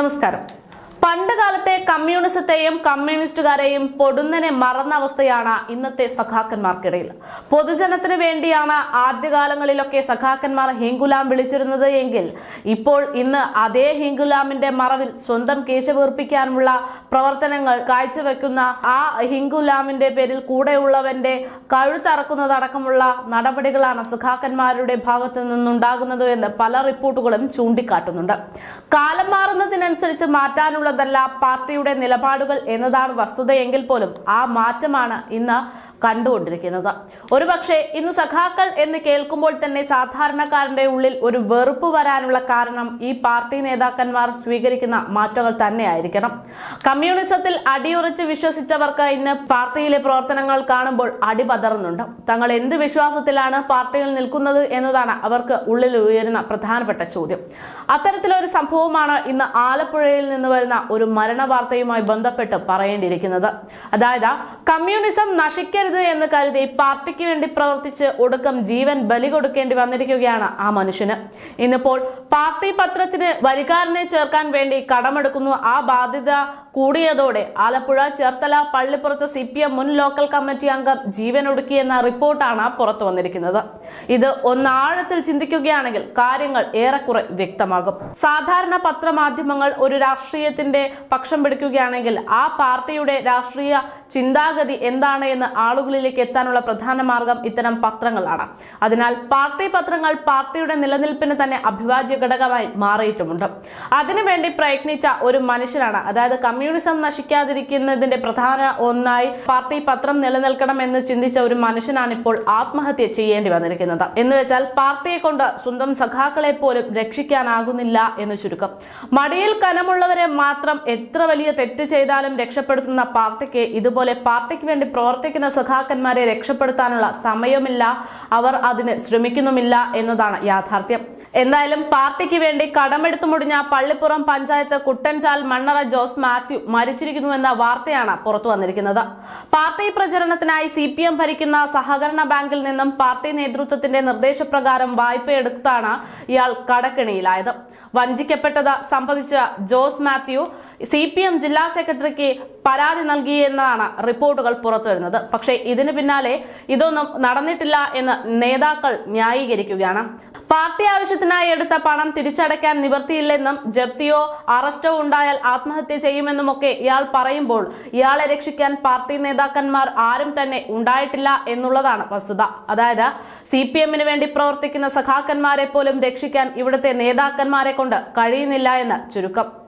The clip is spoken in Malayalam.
നമസ്കാരം. പണ്ട് കാലത്തെ കമ്മ്യൂണിസത്തെയും കമ്മ്യൂണിസ്റ്റുകാരെയും പൊടുന്നനെ മറന്ന അവസ്ഥയാണ് ഇന്നത്തെ സഖാക്കന്മാർക്കിടയിൽ. പൊതുജനത്തിന് വേണ്ടിയാണ് ആദ്യകാലങ്ങളിലൊക്കെ സഖാക്കന്മാർ ഹിങ്കുലാം വിളിച്ചിരുന്നത് എങ്കിൽ ഇപ്പോൾ ഇന്ന് അതേ ഹിങ്കുലാമിന്റെ മറവിൽ സ്വന്തം കേശ വീർപ്പിക്കാനുള്ള പ്രവർത്തനങ്ങൾ കാഴ്ചവെക്കുന്ന ആ ഹിങ്കുലാമിന്റെ പേരിൽ കൂടെയുള്ളവന്റെ കഴുത്തറക്കുന്നതടക്കമുള്ള നടപടികളാണ് സഖാക്കന്മാരുടെ ഭാഗത്തു നിന്നുണ്ടാകുന്നത് എന്ന് പല റിപ്പോർട്ടുകളും ചൂണ്ടിക്കാട്ടുന്നുണ്ട്. കാലം മാറുന്നതിനനുസരിച്ച് മാറ്റാനുള്ളതല്ല പാർട്ടിയുടെ നിലപാടുകൾ എന്നതാണ് വസ്തുതയെങ്കിൽ പോലും ആ മാറ്റമാണ് ഇന്ന് കണ്ടുകൊണ്ടിരിക്കുന്നത്. ഒരുപക്ഷെ ഇന്ന് സഖാക്കൾ എന്ന് കേൾക്കുമ്പോൾ തന്നെ സാധാരണക്കാരന്റെ ഉള്ളിൽ ഒരു വെറുപ്പ് വരാനുള്ള കാരണം ഈ പാർട്ടി നേതാക്കന്മാർ സ്വീകരിക്കുന്ന മാറ്റങ്ങൾ തന്നെയായിരിക്കണം. കമ്മ്യൂണിസത്തിൽ അടിയുറച്ച് വിശ്വസിച്ചവർക്ക് ഇന്ന് പാർട്ടിയിലെ പ്രവർത്തനങ്ങൾ കാണുമ്പോൾ അടിപതറുന്നുണ്ട് തങ്ങൾ എന്ത് വിശ്വാസത്തിലാണ് പാർട്ടിയിൽ നിൽക്കുന്നത് എന്നതാണ് അവർക്ക് ഉള്ളിൽ ഉയരുന്ന പ്രധാനപ്പെട്ട ചോദ്യം. അത്തരത്തിലൊരു സംഭവമാണ് ഇന്ന് ആലപ്പുഴയിൽ നിന്ന് വരുന്ന ഒരു മരണ വാർത്തയുമായി ബന്ധപ്പെട്ട് പറയേണ്ടിയിരിക്കുന്നത്. അതായത് കമ്മ്യൂണിസം നശിക്കരുത് എന്ന് കരുതി പാർട്ടിക്ക് വേണ്ടി പ്രവർത്തിച്ച് ഒടുക്കം ജീവൻ ബലി കൊടുക്കേണ്ടി വന്നിരിക്കുകയാണ് ആ മനുഷ്യന്. ഇന്നിപ്പോൾ പാർട്ടി പത്രത്തിന് വരികാരനെ ചേർക്കാൻ വേണ്ടി കടമെടുക്കുന്നു. ആ ബാധ്യത കൂടിയതോടെ ആലപ്പുഴ ചേർത്തല പള്ളിപ്പുറത്ത് സി പി എം മുൻ ലോക്കൽ കമ്മിറ്റി അംഗം ജീവനൊടുക്കിയെന്ന റിപ്പോർട്ടാണ് പുറത്തു വന്നിരിക്കുന്നത്. ഇത് ഒന്നാഴത്തിൽ ചിന്തിക്കുകയാണെങ്കിൽ കാര്യങ്ങൾ ഏറെക്കുറെ വ്യക്തമാകും. സാധാരണ പത്രമാധ്യമങ്ങൾ ഒരു രാഷ്ട്രീയത്തിന്റെ പക്ഷം പിടിക്കുകയാണെങ്കിൽ ആ പാർട്ടിയുടെ രാഷ്ട്രീയ ചിന്താഗതി എന്താണ് എന്ന് ആളുകളിലേക്ക് എത്താനുള്ള പ്രധാന മാർഗം ഇത്തരം പത്രങ്ങളാണ്. അതിനാൽ പാർട്ടി പത്രങ്ങൾ പാർട്ടിയുടെ നിലനിൽപ്പിന് തന്നെ അഭിവാജ്യ ഘടകമായി മാറിയിട്ടുമുണ്ട്. അതിനുവേണ്ടി പ്രയത്നിച്ച ഒരു മനുഷ്യനാണ് അതായത് കമ്മ്യൂണിസം നശിക്കാതിരിക്കുന്നതിന്റെ പ്രധാന ഒന്നായി പാർട്ടി പത്രം നിലനിൽക്കണം എന്ന് ചിന്തിച്ച ഒരു മനുഷ്യനാണ് ഇപ്പോൾ ആത്മഹത്യ ചെയ്യേണ്ടി വന്നിരിക്കുന്നത്. എന്ന് വെച്ചാൽ പാർട്ടിയെ കൊണ്ട് സ്വന്തം സഖാക്കളെ പോലും രക്ഷിക്കാനാകുന്നില്ല എന്ന് ചുരുക്കം. മടിയിൽ കനമുള്ളവരെ മാത്രം എത്ര വലിയ തെറ്റ് ചെയ്താലും രക്ഷപ്പെടുത്തുന്ന പാർട്ടിക്ക് ഇതുപോലെ പാർട്ടിക്ക് വേണ്ടി പ്രവർത്തിക്കുന്ന സഖാക്കന്മാരെ രക്ഷപ്പെടുത്താനുള്ള സമയമില്ല. അവർ അതിന് ശ്രമിക്കുന്നുമില്ല എന്നതാണ് യാഥാർത്ഥ്യം. എന്തായാലും പാർട്ടിക്ക് വേണ്ടി കടമെടുത്തു മുടിഞ്ഞ പള്ളിപ്പുറം പഞ്ചായത്ത് കുട്ടൻചാൽ മണ്ണറ ജോസ് മാത്യു മരിച്ചിരിക്കുന്നുവെന്ന വാർത്തയാണ് പുറത്തു വന്നിരിക്കുന്നത്. പാർട്ടി പ്രചരണത്തിനായി സി പി എം ഭരിക്കുന്ന സഹകരണ ബാങ്കിൽ നിന്നും പാർട്ടി നേതൃത്വത്തിന്റെ നിർദ്ദേശപ്രകാരം വായ്പയെടുത്താണ് ഇയാൾ കടക്കിണിയിലായത്. വഞ്ചിക്കപ്പെട്ടത് സംബന്ധിച്ച Jose Mathew C P M ജില്ലാ സെക്രട്ടറിക്ക് പരാതി നൽകിയെന്നാണ് റിപ്പോർട്ടുകൾ പുറത്തുവരുന്നത്. പക്ഷേ ഇതിന് പിന്നാലെ ഇതൊന്നും നടന്നിട്ടില്ല എന്ന് നേതാക്കൾ ന്യായീകരിക്കുകയാണ്. പാർട്ടി ആവശ്യത്തിനായി എടുത്ത പണം തിരിച്ചടയ്ക്കാൻ നിവർത്തിയില്ലെന്നും ജപ്തിയോ അറസ്റ്റോ ഉണ്ടായാൽ ആത്മഹത്യ ചെയ്യുമെന്നുമൊക്കെ ഇയാൾ പറയുമ്പോൾ ഇയാളെ രക്ഷിക്കാൻ പാർട്ടി നേതാക്കന്മാർ ആരും തന്നെ ഉണ്ടായിട്ടില്ല എന്നുള്ളതാണ് വസ്തുത. അതായത് സി പി എമ്മിന് വേണ്ടി പ്രവർത്തിക്കുന്ന സഖാക്കന്മാരെ പോലും രക്ഷിക്കാൻ ഇവിടുത്തെ നേതാക്കന്മാരെ കൊണ്ട് കഴിയുന്നില്ല എന്ന് ചുരുക്കം.